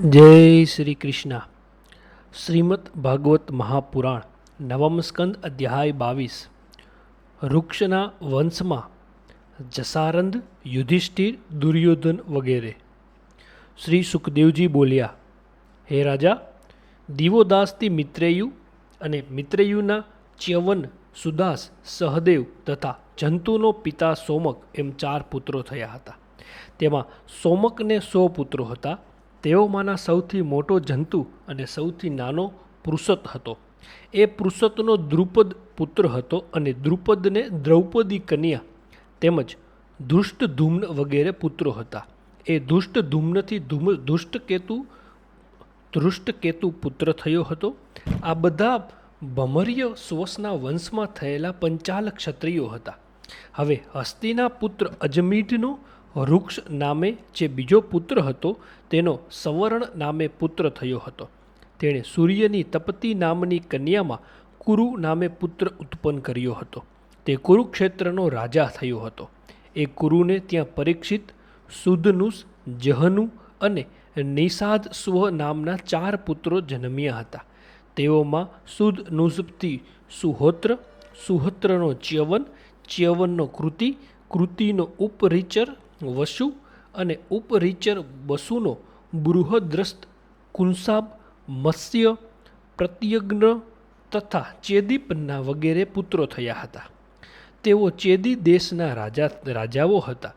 જય શ્રી કૃષ્ણ. શ્રીમદ ભાગવત મહાપુરાણ, નવમ સ્કંદ અધ્યાય બાવીસ. વૃક્ષના વંશમાં જસારંદ યુધિષ્ઠિર, દુર્યોધન વગેરે. શ્રી સુખદેવજી બોલ્યા, હે રાજા, દીવોદાસથી મિત્રેયુ અને મિત્રેયુના ચ્યવન સુદાસ, સહદેવ તથા જંતુનો પિતા સોમક એમ ચાર પુત્રો થયા હતા. તેમાં સોમકને સો પુત્રો હતા તેઓમાંના સૌથી મોટો જંતુ અને સૌથી નાનો પૃષત હતો. એ પૃષતનો દ્રુપદ પુત્ર હતો અને દ્રુપદને દ્રૌપદી કન્યા તેમજ ધૂમ્ન વગેરે પુત્રો હતા. એ ધુષ્ટધુમ્નથી ધુમ, ધુષ્ટકેતુ, ધૃષ્ટકેતુ પુત્ર થયો હતો. આ બધા ભમર્ય સ્વસના વંશમાં થયેલા પંચાલ ક્ષત્રિયો હતા. હવે હસ્તીના પુત્ર અજમીઢનો વૃક્ષ નામે જે બીજો પુત્ર હતો, તેનો સવર્ણ નામે પુત્ર થયો હતો. તેણે સૂર્યની તપતી નામની કન્યામાં કુરુ નામે પુત્ર ઉત્પન્ન કર્યો હતો. તે કુરુક્ષેત્રનો રાજા થયો હતો. એ કુરુને ત્યાં પરીક્ષિત સુદનુસ, જહનુ અને નિષાદ સ્વ નામના ચાર પુત્રો જન્મ્યા હતા. તેઓમાં સુદ સુહોત્ર, સુહોત્રનો ચ્યવન, ચ્યવનનો કૃતિ, કૃતિનો ઉપરિચર વસુ અને ઉપરિચર વસુનો બૃહદ્રસ્ત કુંસાબ, મત્સ્ય, પ્રત્યગ્ન તથા ચેદીપના વગેરે પુત્રો થયા હતા. તેઓ ચેદી દેશના રાજા, રાજાઓ હતા.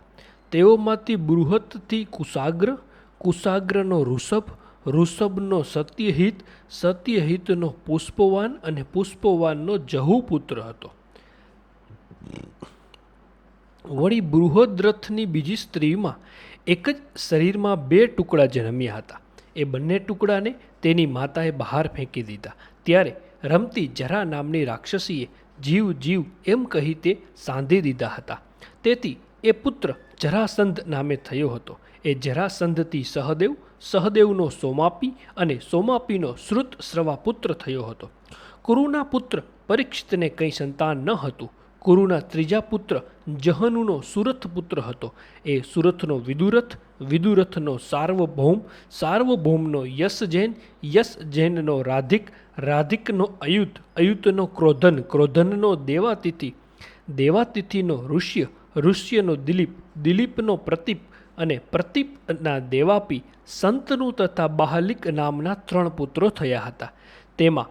તેઓમાંથી બૃહતથી કુશાગ્ર કુશાગ્રનો ઋષભ, ઋષભનો સત્યહિત, સત્યહિતનો પુષ્પવાન અને પુષ્પવાનનો જહુ પુત્ર હતો. વળી બૃહદ્રથની બીજી સ્ત્રીમાં એક જ શરીરમાં બે ટુકડા જન્મ્યા હતા. એ બંને ટુકડાને તેની માતાએ બહાર ફેંકી દીધા. ત્યારે રમતી જરા નામની રાક્ષસીએ જીવ જીવ એમ કહી તે સાંધી દીધા હતા. તેથી એ પુત્ર જરાસંધ નામે થયો હતો. એ જરાસંધથી સહદેવ, સહદેવનો સોમાપી અને સોમાપીનો શ્રુત શ્રવા પુત્ર થયો હતો. કુરુના પુત્ર પરીક્ષિતને કંઈ સંતાન ન હતું. કુરુના ત્રીજા પુત્ર જહનુનો સુરથ પુત્ર હતો. એ સુરથનો વિદુરથ, વિદુરથનો સાર્વભૌમ, સાર્વભૌમનો યશ જૈન, યશ જૈનનો રાધિક, રાધિકનો અયુત, અયુતનો ક્રોધન, ક્રોધનનો દેવાતિથિ, દેવાતિથિનો ઋષ્ય, ઋષ્યનો દિલીપ, દિલીપનો પ્રતીપ અને પ્રતીપના દેવાપી સંતનું તથા બાહલિક નામના ત્રણ પુત્રો થયા હતા. તેમાં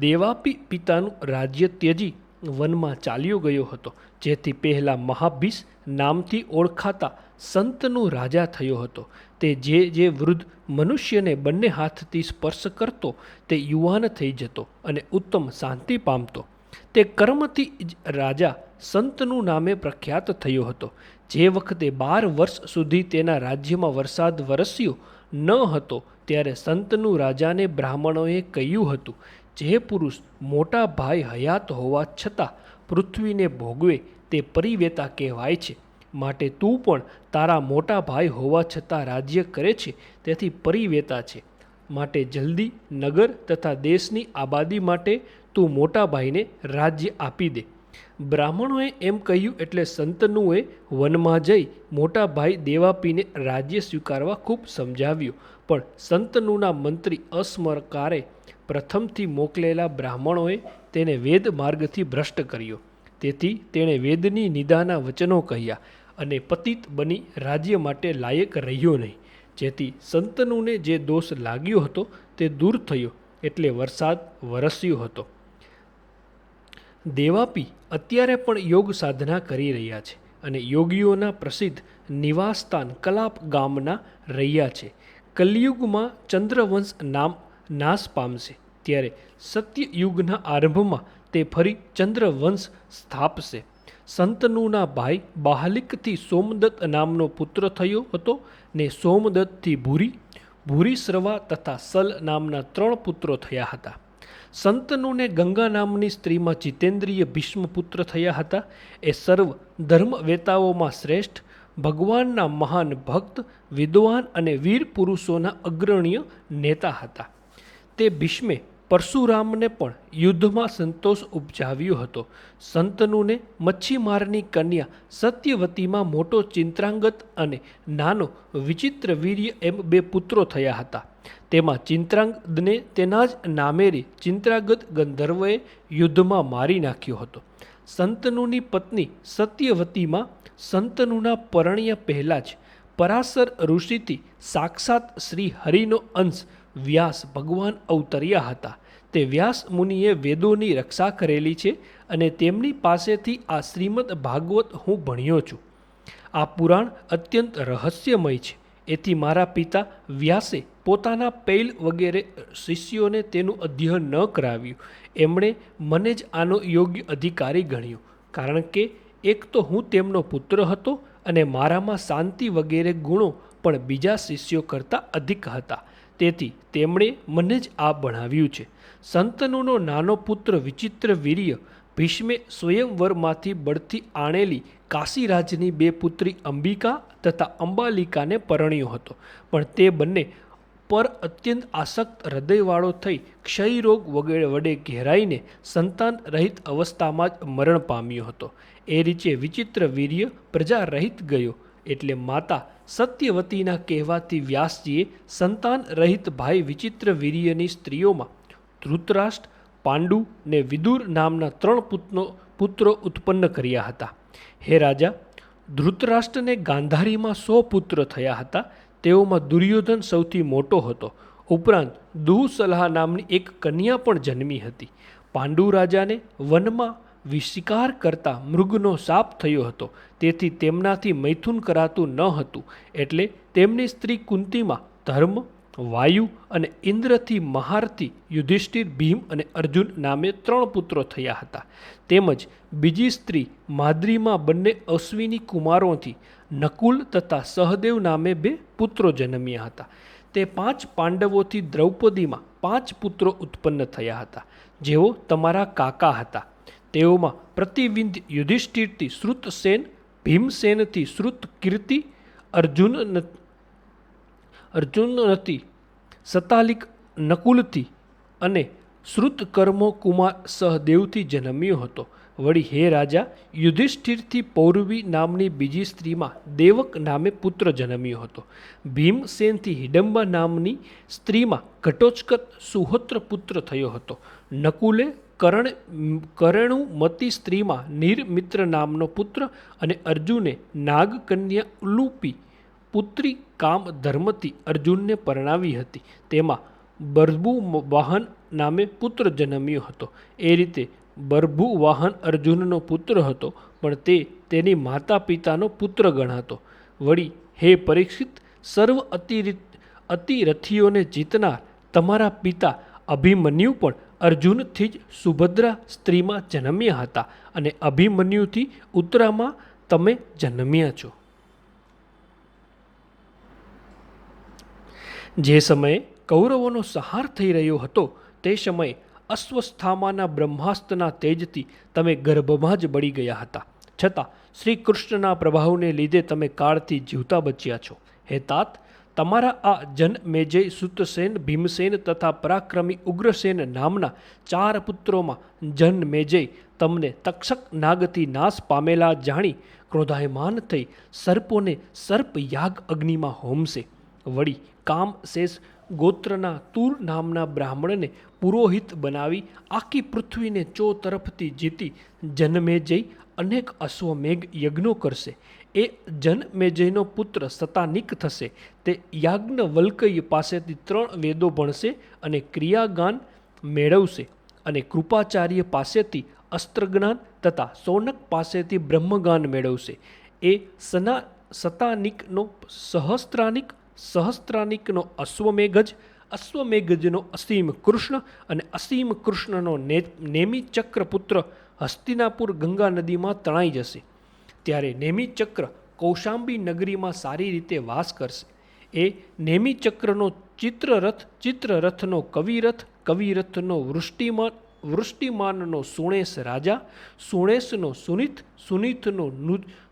દેવાપી પિતાનું રાજ્ય ત્યજી વનમાં ચાલ્યો ગયો હતો, જેથી પહેલાં મહાભીષ નામથી ઓળખાતા સંતનું રાજા થયો હતો. તે જે જે વૃદ્ધ મનુષ્યને બંને હાથથી સ્પર્શ કરતો, તે યુવાન થઈ જતો અને ઉત્તમ શાંતિ પામતો. તે કર્મથી જ રાજા સંતનું નામે પ્રખ્યાત થયો હતો. જે વખતે બાર વર્ષ સુધી તેના રાજ્યમાં વરસાદ વરસ્યો ન હતો, ત્યારે સંતનું રાજાને બ્રાહ્મણોએ કહ્યું હતું જે પુરુષ મોટા ભાઈ હયાત હોવા છતાં પૃથ્વીને ભોગવે તે પરિવેતા કહેવાય છે. માટે તું પણ તારા મોટા ભાઈ હોવા છતાં રાજ્ય કરે છે, તેથી પરિવેતા છે. માટે જલ્દી નગર તથા દેશની આબાદી માટે તું મોટા ભાઈને રાજ્ય આપી દે. બ્રાહ્મણોએ એમ કહ્યું એટલે સંતનુએ વનમાં જઈ મોટા ભાઈ દેવાપીને રાજ્ય સ્વીકારવા ખૂબ સમજાવ્યું. પણ સંતનુના મંત્રી અસ્મરકારે પ્રથમથી મોકલેલા બ્રાહ્મણોએ તેને વેદ માર્ગથી ભ્રષ્ટ કર્યો. તેથી તેણે વેદની નિદાના વચનો કહ્યા અને પતિત બની રાજ્ય માટે લાયક રહ્યો નહીં. જેથી સંતનુને જે દોષ લાગ્યો હતો તે દૂર થયો એટલે વરસાદ વરસ્યો હતો. દેવાપી અત્યારે પણ યોગ સાધના કરી રહ્યા છે અને યોગીઓના પ્રસિદ્ધ નિવાસસ્થાન કલાપ ગામના રહ્યા છે. કલિયુગમાં ચંદ્રવંશ નામ નાશ પામશે. ત્યારે સત્યયુગના આરંભમાં તે ફરી ચંદ્રવંશ સ્થાપશે. સંતનુના ભાઈ બાહલિકથી સોમદત્ત નામનો પુત્ર થયો હતો ને સોમદત્તથી ભૂરી, ભૂરીશ્રવા તથા સલ નામના ત્રણ પુત્રો થયા હતા. સંતનુને ગંગા નામની સ્ત્રીમાં જીતેન્દ્રિય ભીષ્મપુત્ર થયા હતા. એ સર્વ ધર્મવેતાઓમાં શ્રેષ્ઠ, ભગવાનના મહાન ભક્ત, વિદ્વાન અને વીર પુરુષોના અગ્રણીય નેતા હતા. તે ભીષ્મે પરશુરામને પણ યુદ્ધમાં સંતોષ ઉપજાવ્યો હતો. સંતનુને મચ્છીમારની કન્યા સત્યવતીમાં મોટો ચિંત્રાંગત અને નાનો વિચિત્ર વીર્ય એમ બે પુત્રો થયા હતા. તેમાં ચિંત્રાંગદને તેના જ નામેરી ચિંત્રાગત ગંધર્વએ યુદ્ધમાં મારી નાખ્યો હતો. સંતનુની પત્ની સત્યવતીમાં સંતનુના પરણ્ય પહેલાં જ પરાશર ઋષિથી સાક્ષાત શ્રી હરિનો અંશ વ્યાસ ભગવાન અવતર્યા હતા. તે વ્યાસ મુનિએ વેદોની રક્ષા કરેલી છે અને તેમની પાસેથી આ શ્રીમદ ભાગવત હું ભણ્યો છું. આ પુરાણ અત્યંત રહસ્યમય છે. એથી મારા પિતા વ્યાસે પોતાના પૈલ વગેરે શિષ્યોને તેનું અધ્યયન ન કરાવ્યું. એમણે મને જ આનો યોગ્ય અધિકારી ગણ્યો. કારણ કે એક તો હું તેમનો પુત્ર હતો અને મારામાં શાંતિ વગેરે ગુણો પણ બીજા શિષ્યો કરતાં અધિક હતા. તેથી તેમણે મને જ આ ભણાવ્યું છે. સંતનુનો નાનો પુત્ર વિચિત્ર વીર્ય ભીષ્મે સ્વયંવરમાંથી બળથી આણેલી કાશીરાજની બે પુત્રી અંબિકા તથા અંબાલિકાને પરણ્યો હતો. પણ તે બંને પર અત્યંત આસક્ત હૃદયવાળો થઈ ક્ષયરોગ વગેરે વડે ઘેરાઈને સંતાન રહિત અવસ્થામાં જ મરણ પામ્યો હતો. એ રીતે વિચિત્ર વીર્ય પ્રજા રહિત ગયો. એટલે માતા સત્યવતીના કહેવાથી વ્યાસજીએ સંતાન રહિત ભાઈ વિચિત્ર વીર્યની સ્ત્રીઓમાં ધૃતરાષ્ટ્ર, પાંડુ ને વિદુર નામના ત્રણ પુત્રો પુત્રો ઉત્પન્ન કર્યા હતા. હે રાજા, ધૃતરાષ્ટ્રને ગાંધારીમાં સો પુત્ર થયા હતા. તેઓમાં દુર્યોધન સૌથી મોટો હતો. ઉપરાંત દુઃસલાહ નામની એક કન્યા પણ જન્મી હતી. પાંડુ રાજાને વનમાં વિશિકાર કરતા મૃગનો સાપ થયો હતો. તેથી તેમનાથી મૈથુન કરાતું ન હતું. એટલે તેમની સ્ત્રી કુંતીમાં ધર્મ, વાયુ અને ઇન્દ્રથી મહારથી યુધિષ્ઠિર ભીમ અને અર્જુન નામે ત્રણ પુત્રો થયા હતા. તેમજ બીજી સ્ત્રી માદ્રીમાં બંને અશ્વિની કુમારોથી નકુલ તથા સહદેવ નામે બે પુત્રો જન્મ્યા હતા. તે પાંચ પાંડવોથી દ્રૌપદીમાં પાંચ પુત્રો ઉત્પન્ન થયા હતા. જેઓ તમારા કાકા હતા. તેઓમાં પ્રતિવિંધ યુધિષ્ઠિરથી શ્રુતસેન ભીમસેનથી શ્રુત કીર્તિ, અર્જુન અર્જુનથી સતાલિક નકુલથી અને શ્રુતકર્મો કુમાર સહદેવથી જન્મ્યો હતો. વળી હે રાજા, યુધિષ્ઠિરથી પૌરવી નામની બીજી સ્ત્રીમાં દેવક નામે પુત્ર જન્મ્યો હતો. ભીમસેનથી હિડંબા નામની સ્ત્રીમાં ઘટોત્કચ સુહોત્ર પુત્ર થયો હતો. નકુલે કરણ કરણુમતી સ્ત્રીમાં નિરમિત્ર નામનો પુત્ર અને અર્જુને નાગકન્યા ઉલુપી પુત્રી કામ ધર્મથી અર્જુનને પરણાવી હતી. તેમાં બર્ભુ વાહન નામે પુત્ર જન્મ્યો હતો. એ રીતે બરભુ વાહન અર્જુનનો પુત્ર હતો, પણ તે તેની માતા પિતાનો પુત્ર ગણાતો. વળી, હે પરીક્ષિત, સર્વ અતિરિત અતિરથીઓને જીતનાર તમારા પિતા અભિમન્યુ પણ અર્જુનથી જ સુભદ્રા સ્ત્રીમાં જન્મ્યા હતા અને અભિમન્યુથી ઉત્તરામાં તમે જન્મ્યા છો. જે સમયે કૌરવોનો સહાર થઈ રહ્યો હતો, તે સમયે અશ્વસ્થામાના બ્રહ્માસ્ત્રના તેજથી તમે ગર્ભમાં જ બળી ગયા હતા. છતાં શ્રી કૃષ્ણના પ્રભાવને લીધે તમે કાળથી જીવતા બચ્યા છો. હે તાત તમારા આ જનમેજય સુતસેન, ભીમસેન તથા પરાક્રમી ઉગ્રસેન નામના ચાર પુત્રોમાં જનમેજય તમને તક્ષક નાગથી નાશ પામેલા જાણી ક્રોધાયમાન થઈ સર્પોને સર્પ યાગ અગ્નિમાં હોમશે. વળી કામ શેષ ગોત્રના તુર નામના બ્રાહ્મણને પુરોહિત બનાવી આખી પૃથ્વીને ચો તરફથી જીતી જન્મે જઈ અનેક અશ્વમેઘ યજ્ઞો કરશે. એ જનમેજયનો પુત્ર સતાનિક થશે. તે યાજ્ઞવલ્કય પાસેથી ત્રણ વેદો ભણશે અને ક્રિયાગાન મેળવશે અને કૃપાચાર્ય પાસેથી અસ્ત્રજ્ઞાન તથા સોનક પાસેથી બ્રહ્મગાન મેળવશે. એ સના સતાનિકનો સહસ્ત્રાનિક, સહસ્ત્રાનિકનો અશ્વમેઘજ, અશ્વમેઘજનો અસીમ કૃષ્ણ અને અસીમ કૃષ્ણનો ને નેમી ચક્ર હસ્તિનાપુર ગંગા નદીમાં તણાઈ જશે. ત્યારે નેમિચક્ર કૌશાંબી નગરીમાં સારી રીતે વાસ કરશે. એ નેમિચક્રનો ચિત્રરથ, ચિત્રરથનો કવિરથ, કવિરથનો વૃષ્ટિમાન, વૃષ્ટિમાનનો સુણેશ રાજા સુણેશનો સુનિત, સુનિતનો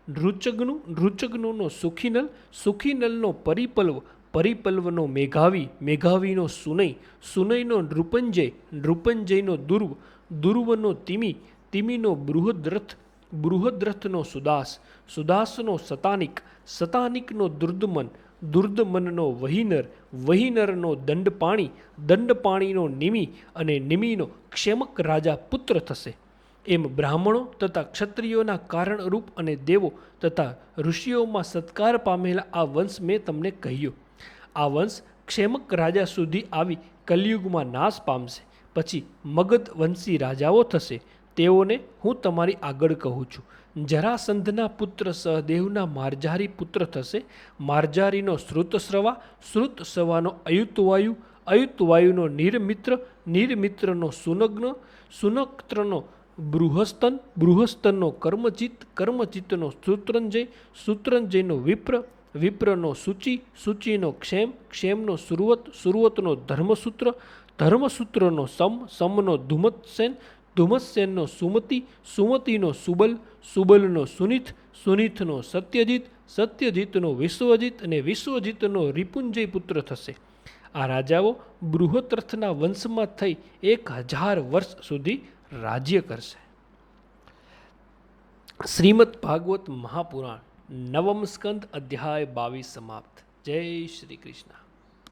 નૃચગ્નુ, નૃચગ્નુનો સુખીનલ, સુખીનલનો પરિપલ્વ, પરિપલ્વનો મેઘાવી, મેઘાવીનો સુનય, સુનયનો નૃપંજય, નૃપંજયનો દુર્વ, દુર્વનો તિમિ, તિમિનો બૃહદ્રથ બૃહદ્રથનો સુદાસ, સુદાસનો સતાનિક, સતાનિકનો દુર્દમન, દુર્દમનનો વહીનર, વહીનરનો દંડપાણી, દંડપાણીનો નિમિ અને નિમિનો ક્ષેમક રાજા પુત્ર થશે. એમ બ્રાહ્મણો તથા ક્ષત્રિયોના કારણરૂપ અને દેવો તથા ઋષિઓમાં સત્કાર પામેલા આ વંશ મેં તમને કહ્યું. આ વંશ ક્ષેમક રાજા સુધી આવી કલયુગમાં નાશ પામશે. પછી મગધ વંશી રાજાઓ થશે. તેઓને હું તમારી આગળ કહું છું. જરાસંધના પુત્ર સહદેવના માર્જારી પુત્ર થશે. માર્જારીનો શ્રુતસ્રવા શ્રુતસ્રવાનો અયુતવાયુ, અયુતવાયુનો નિરમિત્ર, નિરમિત્રનો સુનગ્ન, સુનક્ત્રનો બૃહસ્તન, બૃહસ્તનનો કર્મચિત કર્મચિત્તનો સૂત્રંજય, સૂત્રંજયનો વિપ્ર, વિપ્રનો સૂચિ, સૂચિનો ક્ષેમ, ક્ષેમનો સુરવત, સુરવતનો ધર્મસૂત્ર, ધર્મસૂત્રનો સમ, સમનો ધુમત્સેન ધુમત્સેનનો સુમતિ, સુમતિનો સુબલ, સુબલનો સુનિથ, સુનિથનો સત્યજીત, સત્યજીતનો વિશ્વજીત અને વિશ્વજીતનો રિપુંજય પુત્ર થશે. આ રાજાઓ બૃહત્રથના વંશમાં થઈ એક હજાર વર્ષ સુધી રાજ્ય કરશે. શ્રીમદ ભાગવત મહાપુરાણ નવમ સ્કંદ અધ્યાય બાવીસ સમાપ્ત. જય શ્રી કૃષ્ણ.